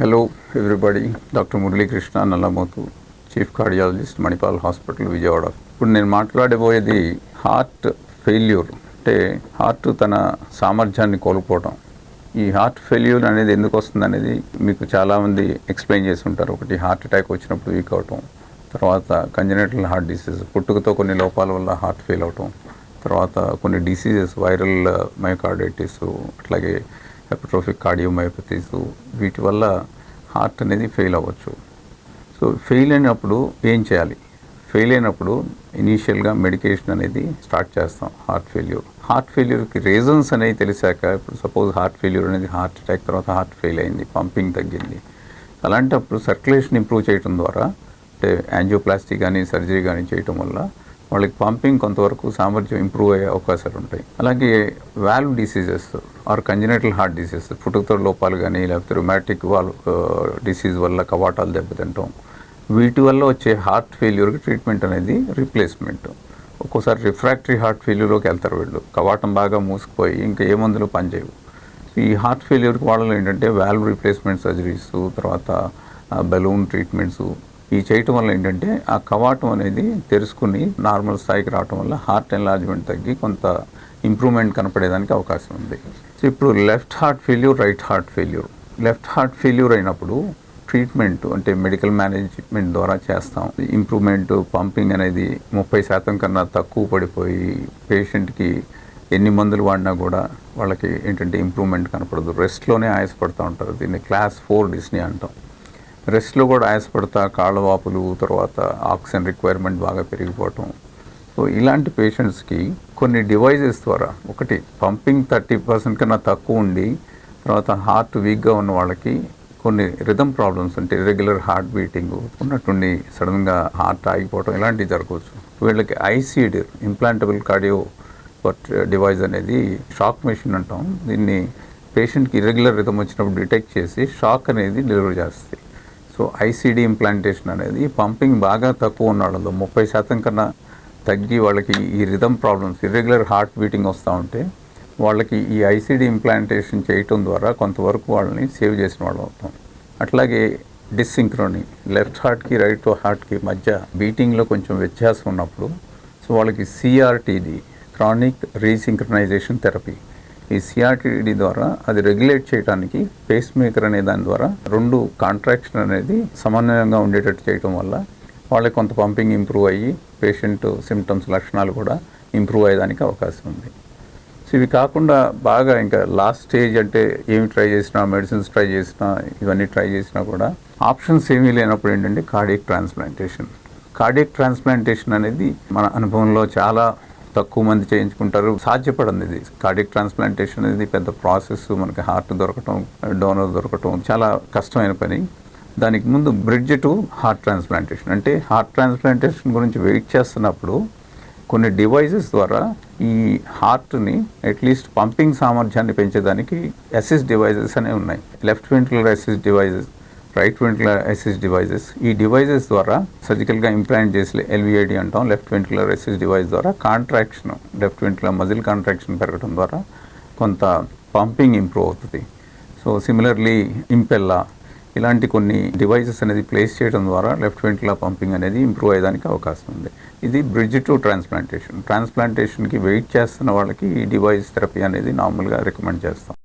Hello everybody doctor Muralikrishna Nallamothu chief cardiologist Manipal hospital Vijayawada ఇప్పుడు నేను మాట్లాడబోయేది heart failure. అంటే హార్ట్ తన సామర్థ్యాన్ని కోల్పోవడం ఈ హార్ట్ ఫెయిల్యూర్ అనేది ఎందుకు వస్తుంది అనేది మీకు చాలామంది ఎక్స్ప్లెయిన్ చేసి ఉంటారు. ఒకటి హార్ట్ అటాక్ వచ్చినప్పుడు వీక్ అవటం. తర్వాత కంజనెటల్ హార్ట్ డిసీజ్ పుట్టుకతో కొన్ని లోపాల వల్ల హార్ట్ ఫెయిల్ అవటం. తర్వాత కొన్ని డిసీజెస్ వైరల్ మైకార్డైటిస్ అట్లాగే హెపట్రోఫిక్ కార్డియోమయోపతీస్ వీటి వల్ల హార్ట్ అనేది ఫెయిల్ అవ్వచ్చు. సో ఫెయిల్ అయినప్పుడు ఏం చేయాలి? ఫెయిల్ అయినప్పుడు ఇనీషియల్గా మెడికేషన్ అనేది స్టార్ట్ చేస్తాం హార్ట్ ఫెయిల్యూర్ హార్ట్ ఫెయిల్యూర్కి రీజన్స్ అనేవి తెలిసాక ఇప్పుడు సపోజ్ హార్ట్ ఫెయిల్యూర్ అనేది హార్ట్ అటాక్ తర్వాత హార్ట్ ఫెయిల్ అయింది పంపింగ్ తగ్గింది. అలాంటప్పుడు సర్క్యులేషన్ ఇంప్రూవ్ చేయడం ద్వారా అంటే యాంజియోప్లాస్టిక్ కానీ సర్జరీ కానీ చేయటం వల్ల వాళ్ళకి పంపింగ్ కొంతవరకు సామర్థ్యం ఇంప్రూవ్ అయ్యే అవకాశాలు ఉంటాయి. అలాగే valve diseases or congenital heart diseases పుట్టుకతో లోపాలు కానీ లేకపోతే రొమాటిక్ వాల్వ్ డిసీజ్ వల్ల కవాటాలు దెబ్బతింటాం వీటి వల్ల వచ్చే హార్ట్ ఫెయిల్యూర్కి ట్రీట్మెంట్ అనేది రీప్లేస్మెంట్ ఒక్కోసారి రిఫ్రాక్టరీ హార్ట్ ఫెయిల్యూర్లోకి వెళ్తారు వీళ్ళు. కవాటం బాగా మూసుకుపోయి ఇంకా ఏ మందులు పనిచేయవు. ఈ హార్ట్ ఫెయిల్యూర్కి వాళ్ళలో ఏంటంటే వాల్వ్ రీప్లేస్మెంట్ సర్జరీస్ తర్వాత uh, బెలూన్ ట్రీట్మెంట్స్ ఈ చేయటం వల్ల ఏంటంటే ఆ కవాటం అనేది తెరుచుకుని నార్మల్ స్థాయికి రావటం వల్ల హార్ట్ ఎన్లార్జ్మెంట్ తగ్గి కొంత ఇంప్రూవ్మెంట్ కనపడేదానికి అవకాశం ఉంది. ఇప్పుడు left heart failure right heart failure. Left heart failure అయినప్పుడు ట్రీట్మెంట్ అంటే మెడికల్ మేనేజ్మెంట్ ద్వారా చేస్తాం. ఇంప్రూవ్మెంట్ పంపింగ్ అనేది ముప్పై శాతం కన్నా తక్కువ పడిపోయి పేషెంట్కి ఎన్ని మందులు వాడినా కూడా వాళ్ళకి ఏంటంటే ఇంప్రూవ్మెంట్ కనపడదు. రెస్ట్లోనే ఆయాసపడుతూ ఉంటారు. దీన్ని క్లాస్ ఫోర్ డిస్నీ అంటాం. రెస్ట్లో కూడా ఆయాసపడతా కాళ్ళ వాపులు తర్వాత ఆక్సిజన్ రిక్వైర్మెంట్ బాగా పెరిగిపోవటం. సో ఇలాంటి పేషెంట్స్కి కొన్ని డివైజెస్ ద్వారా ఒకటి పంపింగ్ థర్టీ పర్సెంట్ కన్నా తక్కువ ఉండి తర్వాత హార్ట్ వీక్గా ఉన్న వాళ్ళకి కొన్ని రిథమ్ ప్రాబ్లమ్స్ అంటే ఇర్రెగ్యులర్ హార్ట్ బీటింగ్ ఉన్నట్టుండి సడన్గా హార్ట్ ఆగిపోవటం ఇలాంటివి జరగవచ్చు. వీళ్ళకి ICD implantable cardio device device అనేది షాక్ మెషిన్ అంటాం. దీన్ని పేషెంట్కి ఇర్రెగ్యులర్ రిథమ్ వచ్చినప్పుడు డిటెక్ట్ చేసి షాక్ అనేది డెలివరీ చేస్తుంది. సో ఐసీడీ ఇంప్లాంటేషన్ అనేది పంపింగ్ బాగా తక్కువ ఉన్న వాళ్ళలో ముప్పై శాతం కన్నా తగ్గి వాళ్ళకి ఈ rhythm problems irregular heart beating వస్తూ ఉంటే వాళ్ళకి ఈ ఐసీడీ ఇంప్లాంటేషన్ చేయటం ద్వారా కొంతవరకు వాళ్ళని సేవ్ చేసిన వాళ్ళు అవుతాం. అట్లాగే డిస్సింక్రోని లెఫ్ట్ హార్ట్కి రైట్ హార్ట్కి మధ్య బీటింగ్లో కొంచెం వ్యత్యాసం ఉన్నప్పుడు సో వాళ్ళకి సిఆర్టీడి క్రానిక్ రీసింక్రనైజేషన్ థెరపీ. ఈ సిఆర్టీడీ ద్వారా అది రెగ్యులేట్ చేయడానికి పేస్ మేకర్ అనే దాని ద్వారా రెండు కాంట్రాక్షన్ అనేది సమన్వయంగా ఉండేటట్టు చేయటం వల్ల వాళ్ళకి కొంత పంపింగ్ ఇంప్రూవ్ అయ్యి పేషెంట్ సిమ్టమ్స్ లక్షణాలు కూడా ఇంప్రూవ్ అయ్యేదానికి అవకాశం ఉంది. సో ఇవి కాకుండా బాగా ఇంకా లాస్ట్ స్టేజ్ అంటే ఏమి ట్రై చేసినా మెడిసిన్స్ ట్రై చేసినా ఇవన్నీ ట్రై చేసినా కూడా ఆప్షన్స్ ఏమీ లేనప్పుడు ఏంటంటే కార్డియక్ ట్రాన్స్ప్లాంటేషన్ కార్డియక్ ట్రాన్స్ప్లాంటేషన్ అనేది మన అనుభవంలో చాలా తక్కువ మంది చేయించుకుంటారు. సాధ్యపడింది ఇది. కార్డియక్ ట్రాన్స్ప్లాంటేషన్ అనేది పెద్ద ప్రాసెస్. మనకి హార్ట్ దొరకటం డోనర్ దొరకటం చాలా కష్టమైన పని. దానికి ముందు బ్రిడ్జ్ టు హార్ట్ ట్రాన్స్ప్లాంటేషన్. అంటే హార్ట్ ట్రాన్స్ప్లాంటేషన్ గురించి వెయిట్ చేస్తున్నప్పుడు కొన్ని డివైజెస్ ద్వారా ఈ హార్ట్ని అట్లీస్ట్ పంపింగ్ సామర్థ్యాన్ని పెంచేదానికి అసిస్ట్ డివైజెస్ అనేవి ఉన్నాయి. Left ventricular assist devices right ventricular assist devices ఈ డివైజెస్ ద్వారా సర్జికల్గా ఇంప్లాంట్ చేసే ఎల్విఐడి అంటాం లెఫ్ట్ వెంట్రులర్ అసిస్ట్ డివైస్ ద్వారా contraction left ventricular muscle contraction పెరగడం ద్వారా కొంత పంపింగ్ ఇంప్రూవ్ అవుతుంది. సో సిమిలర్లీ ఇంపెల్లా ఇలాంటి కొన్ని డివైసెస్ అనేది ప్లేస్ చేయడం ద్వారా లెఫ్ట్ వెంట్రులర్ పంపింగ్ అనేది ఇంప్రూవ్ అయ్యేదానికి అవకాశం ఉంది. ఇది బ్రిడ్జ్ టు ట్రాన్స్ప్లాంటేషన్ ట్రాన్స్ప్లాంటేషన్కి వెయిట్ చేస్తున్న వాళ్ళకి ఈ డివైస్ థెరపీ అనేది నార్మల్గా రికమెండ్ చేస్తాం.